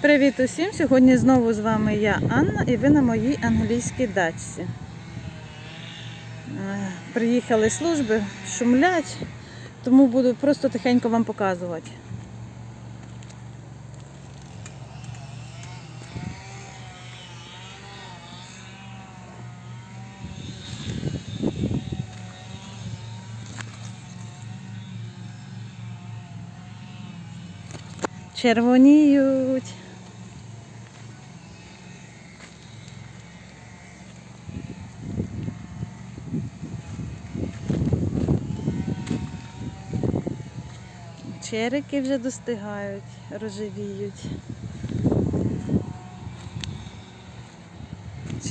Привіт усім! Сьогодні знову з вами я Анна і ви на моїй англійській дачці. Е, Приїхали служби, шумлять, тому буду просто тихенько вам показувати. Червоніють. Черики вже достигають, рожевіють.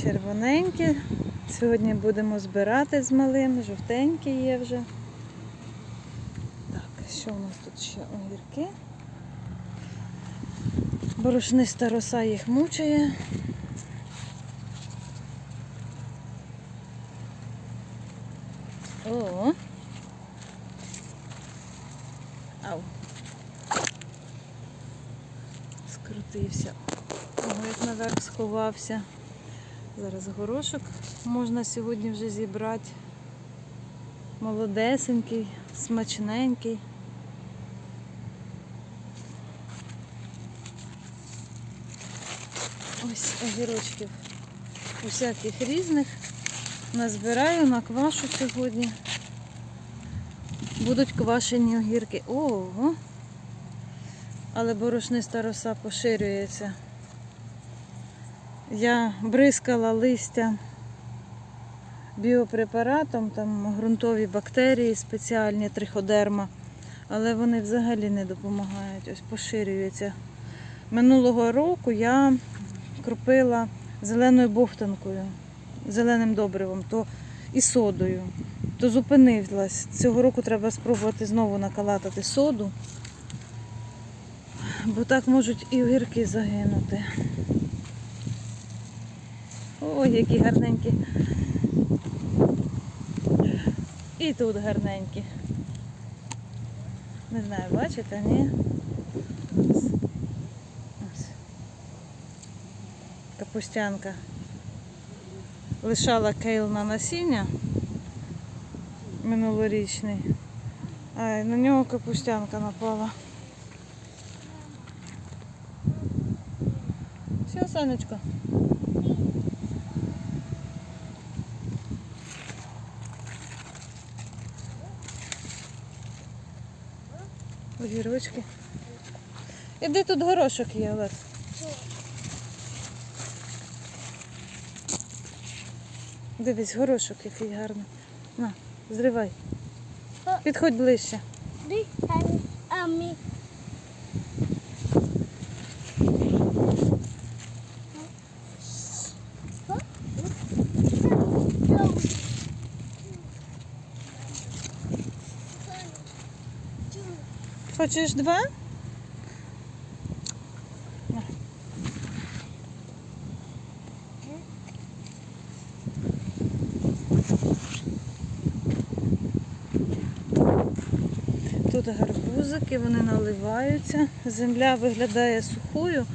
Червоненькі. Сьогодні будемо збирати з малим, жовтенькі є вже. Так, що у нас тут ще огірки? Борошниста роса їх мучає. О. Ого, як наверх сховався. Зараз горошок можна сьогодні вже зібрати. Молодесенький, смачненький. Ось огірочків усяких різних. Назбираю, наквашу сьогодні. Будуть квашені огірки. Ого! Але борошниста роса поширюється. Я бризкала листя біопрепаратом, там ґрунтові бактерії спеціальні, триходерма, але вони взагалі не допомагають, ось поширюються. Минулого року я кропила зеленою бовтанкою, зеленим добривом, то і содою. То зупинилась. Цього року треба спробувати знову накалатати соду, бо так можуть і огірки загинути. Ой, які гарненькі. І тут гарненькі. Не знаю, бачите, ні? Капустянка. Лишала кейл на насіння минулорічний. А на нього капустянка напала. Все, сонечко. Огірочки. Іди тут горошок є, Олекс. Дивись, горошок який гарний. На, зривай. Підходь ближче. Хочеш два? Тут гарбузики, вони наливаються. Земля виглядає сухою,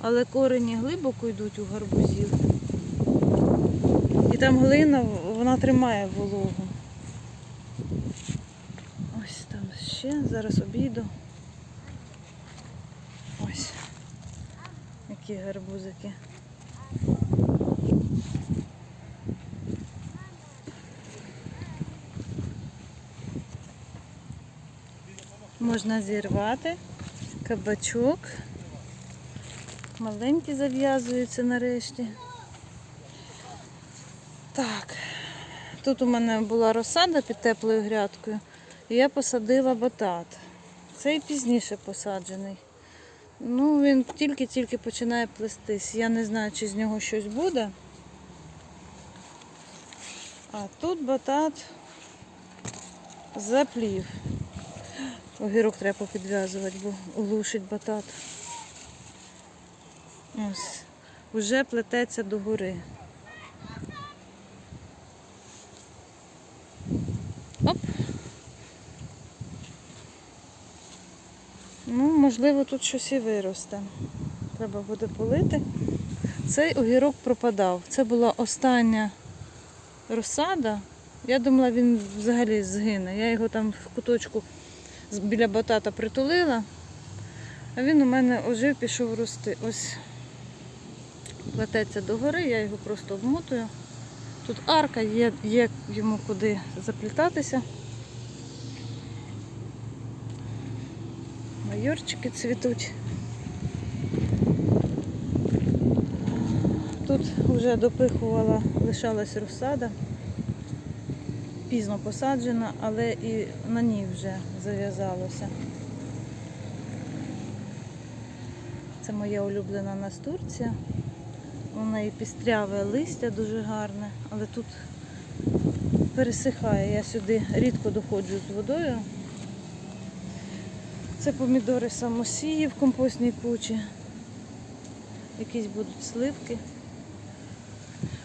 але корені глибоко йдуть у гарбузів. І там глина, вона тримає вологу. Ось там ще, зараз обійду. Ось. Які гарбузики. Можна зірвати кабачок. Маленькі зав'язуються нарешті. Так, тут у мене була розсада під теплою грядкою, я посадила батат. Цей пізніше посаджений. Ну, він тільки-тільки починає плестись. Я не знаю, чи з нього щось буде. А тут батат заплів. Огірок треба підв'язувати, бо глушить батат. Ось. Уже плететься до можливо, тут щось і виросте. треба буде полити. Цей огірок пропадав. Це була остання розсада. Я думала, він взагалі згине. Я його там в куточку біля батата притулила, а він у мене ожив, пішов рости. Ось плететься догори, я його просто обмотую. Тут арка, є, є йому куди заплітатися. Майорчики цвітуть. Тут вже допихувала, лишалась розсада. Пізно посаджена, але і на ній вже зав'язалося. Це моя улюблена настурція. У неї пістряве листя дуже гарне, але тут пересихає. Я сюди рідко доходжу з водою. Це помідори самосії в компостній кучі. Якісь будуть сливки.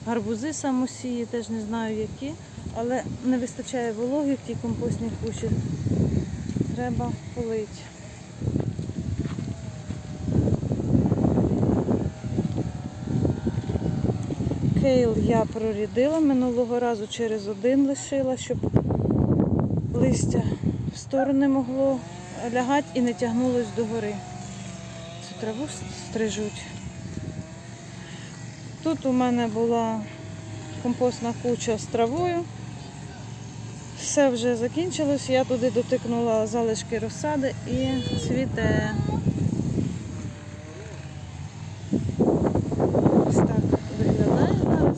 Гарбузи самосії, теж не знаю які, але не вистачає вологи в тій компостній кучі. Треба полити. Кейл я прорідила минулого разу через один лишила, щоб листя в сторони могло лягати і не тягнулось догори. Цю траву стрижуть. Тут у мене була компостна куча з травою. Все вже закінчилось, я туди дотикнула залишки розсади і цвіте. Ось так виглядає зараз.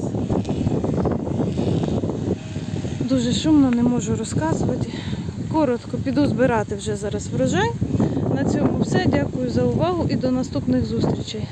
Дуже шумно, не можу розказувати. Коротко піду збирати вже зараз врожай. На цьому все. Дякую за увагу і до наступних зустрічей.